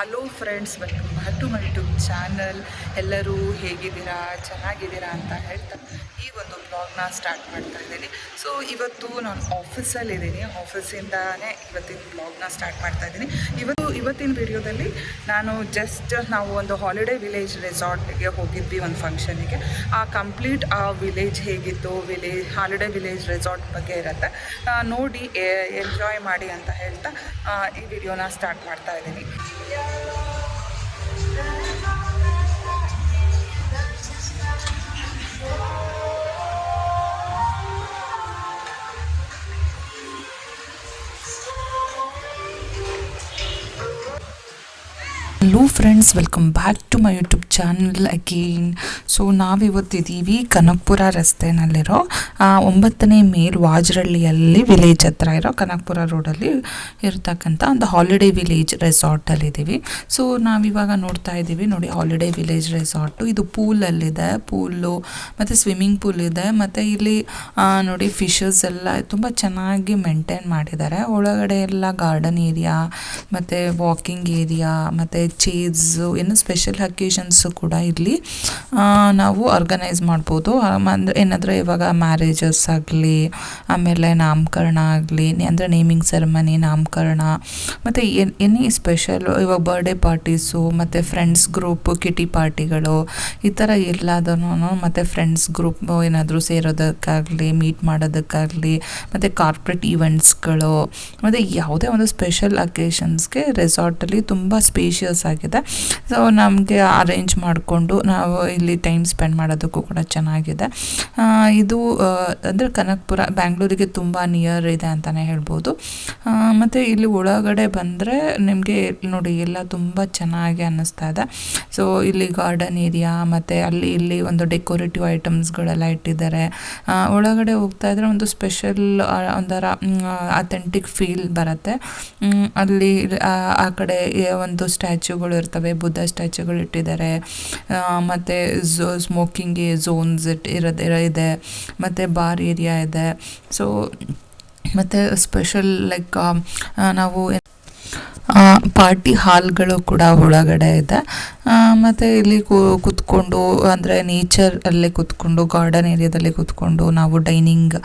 Hello friends welcome back to my YouTube channel ಎಲ್ಲರೂ ಹೇಗಿದ್ದೀರಾ? ಚೆನ್ನಾಗಿದ್ದೀರಾ ಅಂತ ಹೇಳ್ತಾ ಈ ಒಂದು ಬ್ಲಾಗ್ನ ಸ್ಟಾರ್ಟ್ ಮಾಡ್ತಾ ಇದ್ದೀನಿ. ಸೊ ಇವತ್ತು ನಾನು ಆಫೀಸಲ್ಲಿ ಇದ್ದೀನಿ. ಆಫೀಸಿಂದಾನೇ ಇವತ್ತಿನ ಬ್ಲಾಗ್ನ ಸ್ಟಾರ್ಟ್ ಮಾಡ್ತಾ ಇದ್ದೀನಿ. ಇವತ್ತು, ಇವತ್ತಿನ ವಿಡಿಯೋದಲ್ಲಿ ನಾನು ಜಸ್ಟ್ ನಾವು ಒಂದು ಹಾಲಿಡೇ ವಿಲೇಜ್ ರೆಸಾರ್ಟ್ಗೆ ಹೋಗಿದ್ವಿ ಒಂದು ಫಂಕ್ಷನಿಗೆ ಆ ಕಂಪ್ಲೀಟ್ ಆ ವಿಲೇಜ್ ಹೇಗಿತ್ತು? ವಿಲೇಜ್ ಹಾಲಿಡೇ ವಿಲೇಜ್ ರೆಸಾರ್ಟ್ ಬಗ್ಗೆ ಇರುತ್ತೆ. ನೋಡಿ ಎಂಜಾಯ್ ಮಾಡಿ ಅಂತ ಹೇಳ್ತಾ ಈ ವಿಡಿಯೋನ ಸ್ಟಾರ್ಟ್ ಮಾಡ್ತಾ ಇದ್ದೀನಿ. Hello friends welcome back to my YouTube channel again so ನಾವಿವತ್ತಿದ್ದೀವಿ Kanakapura ರಸ್ತೆನಲ್ಲಿರೋ ಒಂಬತ್ತನೇ ಮೇಲ್ ವಾಜರಳ್ಳಿಯಲ್ಲಿ ವಿಲೇಜ್ ಹತ್ರ ಇರೋ ಕನಕಪುರ ರೋಡಲ್ಲಿ ಇರ್ತಕ್ಕಂಥ ಒಂದು ಹಾಲಿಡೇ ವಿಲೇಜ್ ರೆಸಾರ್ಟಲ್ಲಿದ್ದೀವಿ ಸೊ ನಾವಿವಾಗ ನೋಡ್ತಾ ಇದ್ದೀವಿ ನೋಡಿ ಹಾಲಿಡೇ ವಿಲೇಜ್ ರೆಸಾರ್ಟು ಇದು ಪೂಲಲ್ಲಿದೆ ಪೂಲು ಮತ್ತು ಸ್ವಿಮ್ಮಿಂಗ್ ಪೂಲ್ ಇದೆ, ಮತ್ತು ಇಲ್ಲಿ ನೋಡಿ ಫಿಶಸ್ ಎಲ್ಲ ತುಂಬ ಚೆನ್ನಾಗಿ ಮೇಂಟೈನ್ ಮಾಡಿದ್ದಾರೆ. ಒಳಗಡೆ ಎಲ್ಲ ಗಾರ್ಡನ್ ಏರಿಯಾ ಮತ್ತು ವಾಕಿಂಗ್ ಏರಿಯಾ ಮತ್ತು ಚೇರ್ಸು ಇನ್ನು ಸ್ಪೆಷಲ್ ಅಕೇಶನ್ಸು ಕೂಡ ಇರಲಿ. ನಾವು ಆರ್ಗನೈಸ್ ಮಾಡ್ಬೋದು. ಅಂದರೆ ಏನಾದರೂ ಇವಾಗ ಮ್ಯಾರೇಜಸ್ ಆಗಲಿ, ಆಮೇಲೆ ನಾಮಕರಣ ಆಗಲಿ ಅಂದರೆ ನೇಮಿಂಗ್ ಸೆರೆಮನಿ ನಾಮಕರಣ, ಮತ್ತು ಎನಿ ಸ್ಪೆಷಲ್ ಇವಾಗ ಬರ್ಡೇ ಪಾರ್ಟೀಸು ಮತ್ತು ಫ್ರೆಂಡ್ಸ್ ಗ್ರೂಪ್ ಕಿಟಿ ಪಾರ್ಟಿಗಳು ಈ ಥರ ಎಲ್ಲದನ್ನು ಮತ್ತು ಫ್ರೆಂಡ್ಸ್ ಗ್ರೂಪ್ ಏನಾದರೂ ಸೇರೋದಕ್ಕಾಗಲಿ ಮೀಟ್ ಮಾಡೋದಕ್ಕಾಗಲಿ, ಮತ್ತು ಕಾರ್ಪೊರೇಟ್ ಈವೆಂಟ್ಸ್ಗಳು ಮತ್ತು ಯಾವುದೇ ಒಂದು ಸ್ಪೆಷಲ್ ಅಕೇಶನ್ಸ್ಗೆ ರೆಸಾರ್ಟಲ್ಲಿ ತುಂಬ ಸ್ಪೇಷಿಯಸ್ ಆಗಿದೆ. ಸೊ ನಮಗೆ ಅರೇಂಜ್ ಮಾಡಿಕೊಂಡು ನಾವು ಇಲ್ಲಿ ಟೈಮ್ ಸ್ಪೆಂಡ್ ಮಾಡೋದಕ್ಕೂ ಕೂಡ ಚೆನ್ನಾಗಿದೆ. ಇದು ಅಂದರೆ ಕನಕಪುರ ಬ್ಯಾಂಗ್ಳೂರಿಗೆ ತುಂಬ ನಿಯರ್ ಇದೆ ಅಂತಲೇ ಹೇಳ್ಬೋದು. ಮತ್ತು ಇಲ್ಲಿ ಒಳಗಡೆ ಬಂದರೆ ನಿಮಗೆ ನೋಡಿ ಎಲ್ಲ ತುಂಬ ಚೆನ್ನಾಗಿ ಅನ್ನಿಸ್ತಾ ಇದೆ. ಸೊ ಇಲ್ಲಿ ಗಾರ್ಡನ್ ಏರಿಯಾ ಮತ್ತು ಅಲ್ಲಿ ಇಲ್ಲಿ ಒಂದು ಡೆಕೋರೇಟಿವ್ ಐಟಮ್ಸ್ಗಳೆಲ್ಲ ಇಟ್ಟಿದ್ದಾರೆ. ಒಳಗಡೆ ಹೋಗ್ತಾ ಇದ್ರೆ ಒಂದು ಸ್ಪೆಷಲ್ ಒಂಥರ ಅಥೆಂಟಿಕ್ ಫೀಲ್ ಬರುತ್ತೆ. ಅಲ್ಲಿ, ಆ ಕಡೆ ಒಂದು ಒಂದು ಸ್ಟ್ಯಾಚ್ಯೂಗಳು ಇರ್ತವೆ, ಬುದ್ಧ ಸ್ಟ್ಯಾಚ್ಯೂಗಳು ಇಟ್ಟಿದ್ದಾರೆ. ಮತ್ತು ಝೋ, ಸ್ಮೋಕಿಂಗ್ ಝೋನ್ಸ್ ಇಟ್, ಇರೋದು ಇದೆ. ಮತ್ತು ಬಾರ್ ಏರಿಯಾ ಇದೆ. ಸೊ, ಮತ್ತು ಸ್ಪೆಷಲ್ ಲೈಕ್ ನಾವು ಪಾರ್ಟಿ ಹಾಲ್ಗಳು ಕೂಡ ಒಳಗಡೆ ಇದೆ. ಮತ್ತು ಇಲ್ಲಿ ಕೂತ್ಕೊಂಡು, ಅಂದರೆ ನೇಚರ್ ಅಲ್ಲೇ ಕೂತ್ಕೊಂಡು ಗಾರ್ಡನ್ ಏರಿಯಾದಲ್ಲಿ ಕೂತ್ಕೊಂಡು ನಾವು ಡೈನಿಂಗ್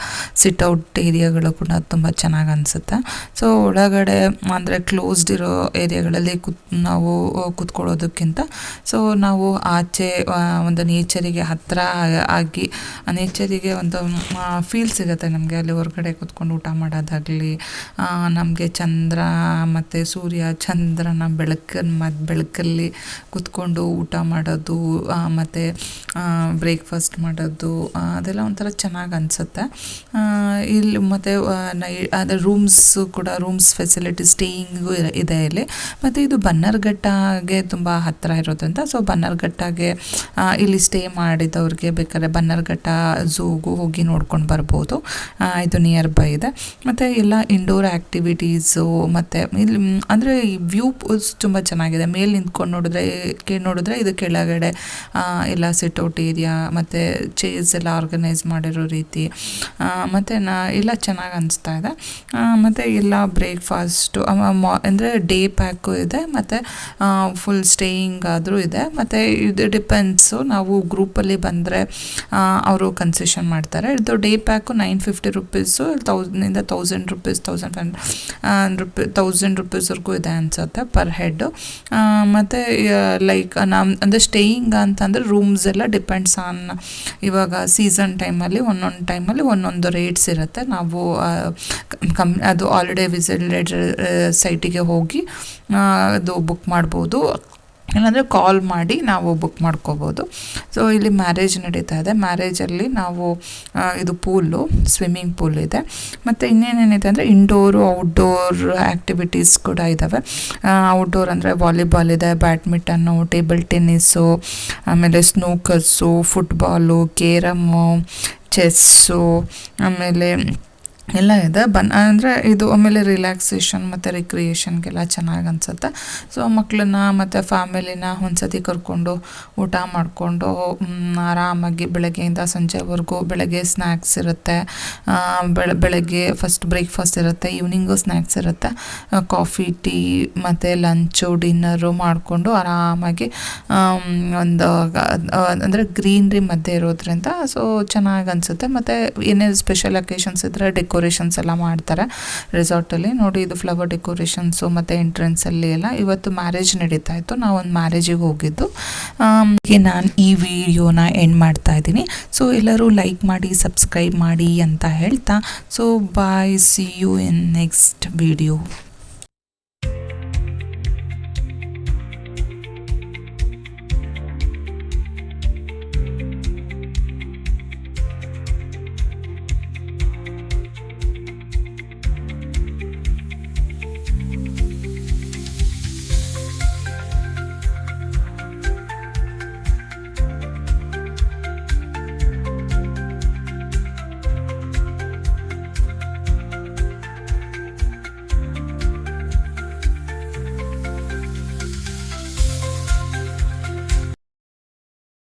ಸಿಟ್ಔಟ್ ಏರಿಯಾಗಳು ಕೂಡ ತುಂಬ ಚೆನ್ನಾಗಿ ಅನಿಸುತ್ತೆ. ಸೊ ಒಳಗಡೆ, ಅಂದರೆ ಕ್ಲೋಸ್ಡ್ ಇರೋ ಏರಿಯಾಗಳಲ್ಲಿ ಕೂತ್, ನಾವು ಕೂತ್ಕೊಳ್ಳೋದಕ್ಕಿಂತ ಸೊ ನಾವು ಆಚೆ ಒಂದು ನೇಚರಿಗೆ ಹತ್ತಿರ ಆಗಿ ನೇಚರಿಗೆ ಒಂದು ಫೀಲ್ ಸಿಗುತ್ತೆ ನಮಗೆ. ಅಲ್ಲಿ ಹೊರಗಡೆ ಕೂತ್ಕೊಂಡು ಊಟ ಮಾಡೋದಾಗಲಿ ನಮಗೆ ಚಂದ್ರ, ಮತ್ತು ಸೂರ್ಯ, ಚಂದ್ರನ ಬೆಳಕನ್ನು ಬೆಳಕಲ್ಲಿ ಕೂತ್ಕೊಂಡು ಊಟ ಮಾಡೋದು ಮತ್ತು ಬ್ರೇಕ್ಫಾಸ್ಟ್ ಮಾಡೋದು ಅದೆಲ್ಲ ಒಂಥರ ಚೆನ್ನಾಗಿ ಅನಿಸುತ್ತೆ. ಇಲ್ಲಿ ಮತ್ತು ನೈ, ಅದೇ ರೂಮ್ಸು ಕೂಡ ರೂಮ್ಸ್ ಫೆಸಿಲಿಟಿ ಸ್ಟೇಯಿಂಗು ಇದೆ ಇಲ್ಲಿ. ಮತ್ತು ಇದು ಬನ್ನರ್ಘಟ್ಟಗೆ ತುಂಬ ಹತ್ತಿರ ಇರೋದ್ರಿಂದ ಸೊ ಬನ್ನರ್ಘಟ್ಟಗೆ ಇಲ್ಲಿ ಸ್ಟೇ ಮಾಡಿದವ್ರಿಗೆ ಬೇಕಾದ್ರೆ ಬನ್ನರ್ಘಟ್ಟ ಝೂಗೂ ಹೋಗಿ ನೋಡ್ಕೊಂಡು ಬರ್ಬೋದು. ಇದು ನಿಯರ್ ಬೈ ಇದೆ. ಮತ್ತು ಎಲ್ಲ ಇಂಡೋರ್ ಆ್ಯಕ್ಟಿವಿಟೀಸು ಮತ್ತು ಇಲ್ಲಿ, ಅಂದರೆ ವ್ಯೂ ತುಂಬ ಚೆನ್ನಾಗಿದೆ. ಮೇಲೆ ನಿಂತ್ಕೊಂಡು ನೋಡಿದ್ರೆ ಕೆ ನೋಡಿದ್ರೆ ಇದು ಕೆಳಗಡೆ ಎಲ್ಲ ಸಿಟ್ಔಟ್ ಏರಿಯಾ ಮತ್ತು ಚೇರ್ಸ್ ಎಲ್ಲ ಆರ್ಗನೈಸ್ ಮಾಡಿರೋ ರೀತಿ. ಮತ್ತು ನಾ, ಎಲ್ಲ ಚೆನ್ನಾಗಿ ಅನಿಸ್ತಾ ಇದೆ. ಮತ್ತು ಎಲ್ಲ ಬ್ರೇಕ್ಫಾಸ್ಟು ಅಂದರೆ ಡೇ ಪ್ಯಾಕು ಇದೆ, ಮತ್ತು ಫುಲ್ ಸ್ಟೇಯಿಂಗ್ ಆದರೂ ಇದೆ. ಮತ್ತು ಇದು ಡಿಪೆಂಡ್ಸು ನಾವು ಗ್ರೂಪಲ್ಲಿ ಬಂದರೆ ಅವರು ಕನ್ಸೆಷನ್ ಮಾಡ್ತಾರೆ. ಇದು day pack nine fifty rupees ತೌಸಂಡಿಂದ thousand rupees thousand five rupee thousand ರುಪೀಸ್ವರೆಗೂ ಇದೆ ಅನಿಸುತ್ತೆ ಪರ್ ಹೆಡ್ಡು ಮತ್ತು ಲೈಕ್ ನಮ್ಮ ಅಂದರೆ ಸ್ಟೇಯಿಂಗ್ ಅಂತಂದರೆ ರೂಮ್ಸ್ ಎಲ್ಲ ಡಿಪೆಂಡ್ಸ್ ಆನ್ ಇವಾಗ ಸೀಸನ್ ಟೈಮಲ್ಲಿ ಒಂದೊಂದು ಟೈಮಲ್ಲಿ ಒಂದೊಂದು ರೇಟ್ಸ್ ಇರುತ್ತೆ. ನಾವು ಕಮ್, ಅದು ಆಲ್ರೆಡಿ ವಿಸಿಟೆಡ್ ಸೈಟಿಗೆ ಹೋಗಿ ಅದು ಬುಕ್ ಮಾಡ್ಬೋದು. ಇಲ್ಲಾಂದರೆ ಕಾಲ್ ಮಾಡಿ ನಾವು ಬುಕ್ ಮಾಡ್ಕೋಬೋದು. ಸೊ ಇಲ್ಲಿ ಮ್ಯಾರೇಜ್ ನಡೀತಾ ಇದೆ. ಮ್ಯಾರೇಜಲ್ಲಿ ನಾವು ಇದು ಪೂಲು ಸ್ವಿಮ್ಮಿಂಗ್ ಪೂಲ್ ಇದೆ. ಮತ್ತು ಇನ್ನೇನೇನಿದೆ ಅಂದರೆ ಇಂಡೋರು ಔಟ್ಡೋರ್ ಆ್ಯಕ್ಟಿವಿಟೀಸ್ ಕೂಡ ಇದ್ದಾವೆ ಔಟ್ಡೋರ್ ಅಂದರೆ ವಾಲಿಬಾಲ್ ಇದೆ ಬ್ಯಾಡ್ಮಿಂಟನ್ನು ಟೇಬಲ್ ಟೆನ್ನಿಸ್ಸು ಆಮೇಲೆ ಸ್ನೂಕರ್ಸು ಫುಟ್ಬಾಲು ಕೇರಮ್ಮು ಚೆಸ್ಸು ಆಮೇಲೆ ಎಲ್ಲ ಇದೆ. ಬನ್, ಅಂದರೆ ಇದು ಆಮೇಲೆ ರಿಲ್ಯಾಕ್ಸೇಷನ್ ಮತ್ತು ರಿಕ್ರಿಯೇಷನ್ಗೆಲ್ಲ ಚೆನ್ನಾಗಿ ಅನಿಸುತ್ತೆ. ಸೊ ಮಕ್ಕಳನ್ನ ಮತ್ತು ಫ್ಯಾಮಿಲಿನ ಒಂದ್ಸತಿ ಕರ್ಕೊಂಡು ಊಟ ಮಾಡಿಕೊಂಡು ಆರಾಮಾಗಿ ಬೆಳಗ್ಗೆಯಿಂದ ಸಂಜೆವರೆಗೂ ಬೆಳಗ್ಗೆ ಸ್ನ್ಯಾಕ್ಸ್ ಇರುತ್ತೆ. ಬೆಳ, ಬೆಳಗ್ಗೆ ಫಸ್ಟ್ ಬ್ರೇಕ್ಫಾಸ್ಟ್ ಇರುತ್ತೆ ಈವ್ನಿಂಗು ಸ್ನ್ಯಾಕ್ಸ್ ಇರುತ್ತೆ. ಕಾಫಿ ಟೀ ಮತ್ತು ಲಂಚು ಡಿನ್ನರು ಮಾಡಿಕೊಂಡು ಆರಾಮಾಗಿ ಒಂದು ಅಂದರೆ ಗ್ರೀನ್ರಿ ಮಧ್ಯೆ ಇರೋದ್ರಿಂದ ಸೊ ಚೆನ್ನಾಗಿ ಅನಿಸುತ್ತೆ. ಮತ್ತು ಏನೇ ಸ್ಪೆಷಲ್ ಅಕೇಶನ್ಸ್ ಇದ್ದರೆ ಡೆಕೋರೇಷನ್ಸ್ ಎಲ್ಲ ಮಾಡ್ತಾರೆ. ರೆಸಾರ್ಟಲ್ಲಿ ನೋಡಿ ಇದು ಫ್ಲವರ್ ಡೆಕೋರೇಷನ್ಸು ಮತ್ತು ಎಂಟ್ರೆನ್ಸಲ್ಲಿ ಎಲ್ಲ ಇವತ್ತು ಮ್ಯಾರೇಜ್ ನಡೀತಾ ಇತ್ತು. ನಾವು ಒಂದು ಮ್ಯಾರೇಜಿಗೆ ಹೋಗಿದ್ದು. ನಾನು ಈ ವಿಡಿಯೋನ ಎಂಡ್ ಮಾಡ್ತಾ ಇದ್ದೀನಿ. ಸೊ ಎಲ್ಲರೂ ಲೈಕ್ ಮಾಡಿ ಸಬ್ಸ್ಕ್ರೈಬ್ ಮಾಡಿ ಅಂತ ಹೇಳ್ತಾ. So bye see you in next video